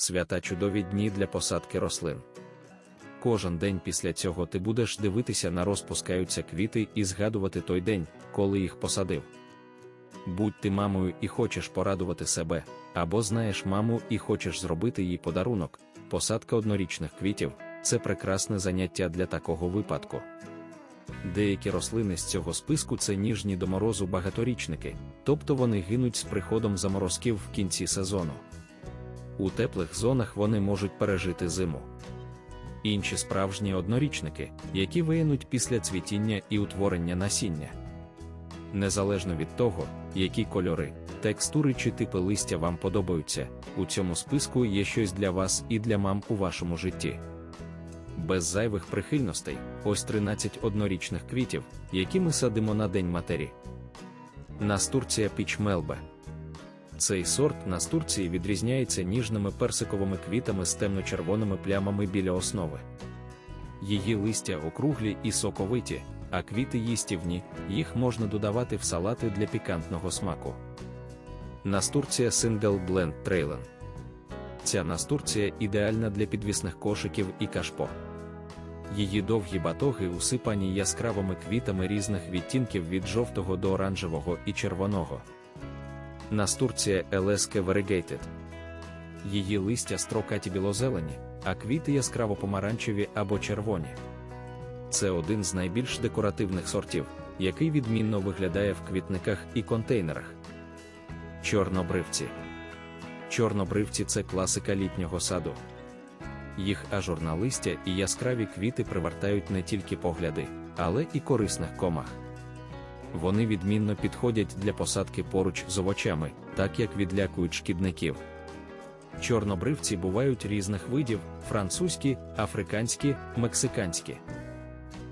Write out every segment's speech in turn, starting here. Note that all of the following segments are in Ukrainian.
свята чудові дні для посадки рослин. Кожен день після цього ти будеш дивитися на розпускаються квіти і згадувати той день, коли їх посадив. Будь ти мамою і хочеш порадувати себе, або знаєш маму і хочеш зробити їй подарунок, посадка однорічних квітів це прекрасне заняття для такого випадку. Деякі рослини з цього списку це ніжні до морозу багаторічники, тобто вони гинуть з приходом заморозків в кінці сезону. У теплих зонах вони можуть пережити зиму. Інші справжні однорічники, які виянуть після цвітіння і утворення насіння. Незалежно від того, які кольори, текстури чи типи листя вам подобаються, у цьому списку є щось для вас і для мам у вашому житті. Без зайвих прихильностей, ось 13 однорічних квітів, які ми садимо на День матері. Настурція піч Мелбе. Цей сорт настурції відрізняється ніжними персиковими квітами з темно-червоними плямами біля основи. Її листя округлі і соковиті, а квіти їстівні, їх можна додавати в салати для пікантного смаку. Настурція Single Blend Trailen. Ця настурція ідеальна для підвісних кошиків і кашпо. Її довгі батоги усипані яскравими квітами різних відтінків від жовтого до оранжевого і червоного. Настурція LSK Variegated. Її листя строкаті білозелені, а квіти яскраво помаранчеві або червоні. Це один з найбільш декоративних сортів, який відмінно виглядає в квітниках і контейнерах. Чорнобривці. Чорнобривці це класика літнього саду. Їх ажурна листя і яскраві квіти привертають не тільки погляди, але і корисних комах. Вони відмінно підходять для посадки поруч з овочами, так як відлякують шкідників. Чорнобривці бувають різних видів: французькі, африканські, мексиканські.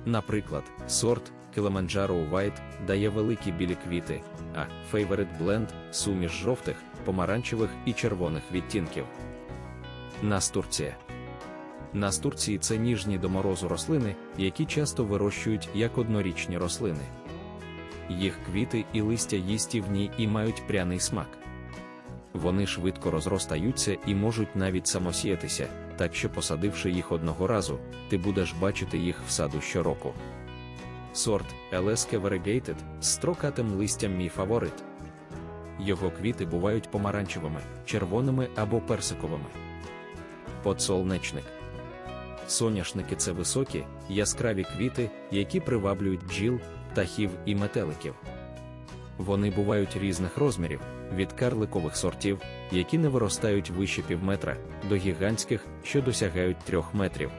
Наприклад, сорт Kilimanjaro White дає великі білі квіти, а Favorite Blend суміш жовтих, помаранчевих і червоних відтінків. Настурція. Настурції це ніжні до морозу рослини, які часто вирощують як однорічні рослини. Їх квіти і листя їстівні і мають пряний смак. Вони швидко розростаються і можуть навіть самосіятися, так що, посадивши їх одного разу, ти будеш бачити їх в саду щороку. Сорт LSK Variegated з строкатим листям мій фаворит. Його квіти бувають помаранчевими, червоними або персиковими. Подсолнечник. Соняшники це високі, яскраві квіти, які приваблюють бджіл, птахів і метеликів. Вони бувають різних розмірів, від карликових сортів, які не виростають вище півметра, до гігантських, що досягають трьох метрів.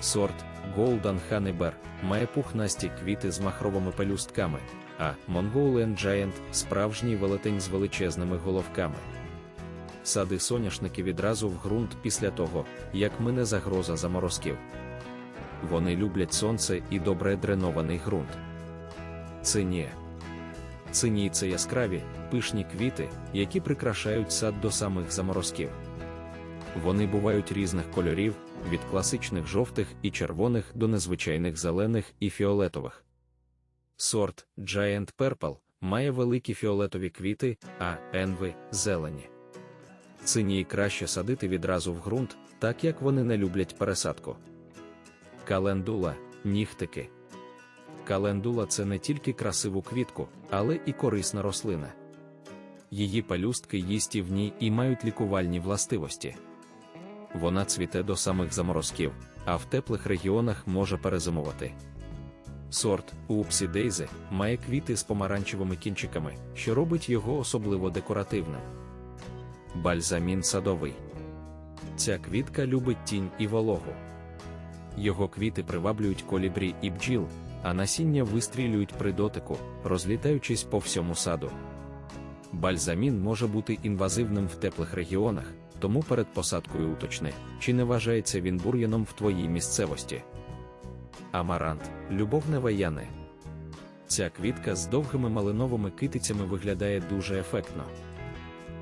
Сорт Golden Honey має пухнасті квіти з махровими пелюстками, а Mongolian Giant справжній велетень з величезними головками. Сади соняшники відразу в ґрунт після того, як мине загроза заморозків. Вони люблять сонце і добре дренований ґрунт. Цинія. Цинії це яскраві, пишні квіти, які прикрашають сад до самих заморозків. Вони бувають різних кольорів, від класичних жовтих і червоних до незвичайних зелених і фіолетових. Сорт Giant Purple має великі фіолетові квіти, а Envy – зелені. Цинії краще садити відразу в ґрунт, так як вони не люблять пересадку. Календула нігтики. Календула це не тільки красиву квітку, але і корисна рослина. Її пелюстки їстівні і мають лікувальні властивості. Вона цвіте до самих заморозків, а в теплих регіонах може перезимувати. Сорт Упсі Дейзи має квіти з помаранчевими кінчиками, що робить його особливо декоративним. Бальзамін садовий. Ця квітка любить тінь і вологу. Його квіти приваблюють колібрі і бджіл, а насіння вистрілюють при дотику, розлітаючись по всьому саду. Бальзамін може бути інвазивним в теплих регіонах, тому перед посадкою уточни, чи не вважається він бур'яном в твоїй місцевості. Амарант любовне ваяне. Ця квітка з довгими малиновими китицями виглядає дуже ефектно.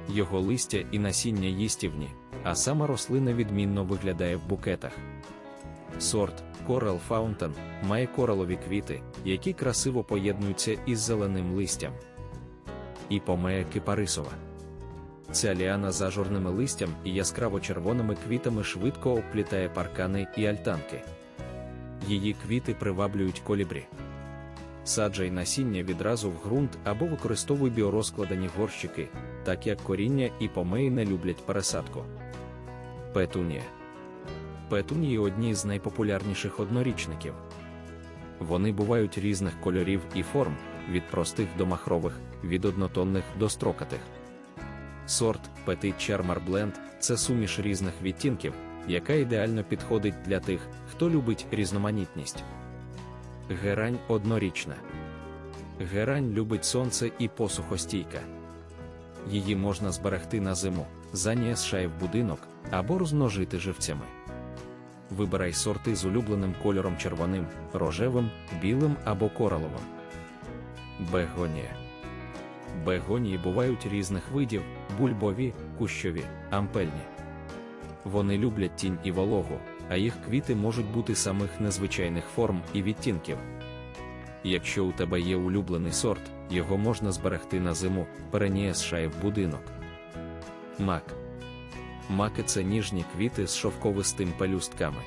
Його листя і насіння їстівні, а сама рослина відмінно виглядає в букетах. Сорт Coral Fountain має коралові квіти, які красиво поєднуються із зеленим листям. І помея кипарисова. Ця ліана з ажурними листям і яскраво червоними квітами швидко обплітає паркани і альтанки. Її квіти приваблюють колібрі. Саджай насіння відразу в ґрунт або використовуй біорозкладені горщики, так як коріння і помеї не люблять пересадку. Петунія. Петунії одні з найпопулярніших однорічників. Вони бувають різних кольорів і форм, від простих до махрових, від однотонних до строкатих. Сорт Petit Charmer Blend – це суміш різних відтінків, яка ідеально підходить для тих, хто любить різноманітність. Герань однорічна. Герань любить сонце і посухостійка. Її можна зберегти на зиму, занісшає в будинок або розмножити живцями. Вибирай сорти з улюбленим кольором червоним, рожевим, білим або кораловим. Бегонія. Бегонії бувають різних видів: бульбові, кущові, ампельні. Вони люблять тінь і вологу, а їх квіти можуть бути самих незвичайних форм і відтінків. Якщо у тебе є улюблений сорт, його можна зберегти на зиму, перенієсшає в будинок. Мак. Маки це ніжні квіти з шовковистим пелюстками.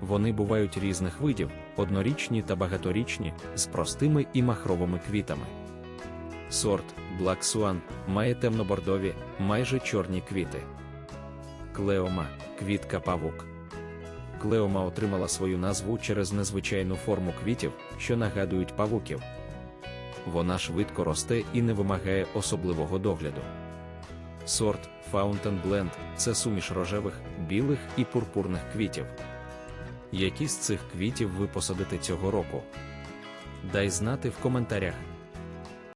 Вони бувають різних видів, однорічні та багаторічні, з простими і махровими квітами. Сорт Black Swan має темнобордові, майже чорні квіти. Клеома квітка павук. Клеома отримала свою назву через незвичайну форму квітів, що нагадують павуків. Вона швидко росте і не вимагає особливого догляду. Сорт Fountain Blend це суміш рожевих, білих і пурпурних квітів. Які з цих квітів ви посадите цього року? Дай знати в коментарях.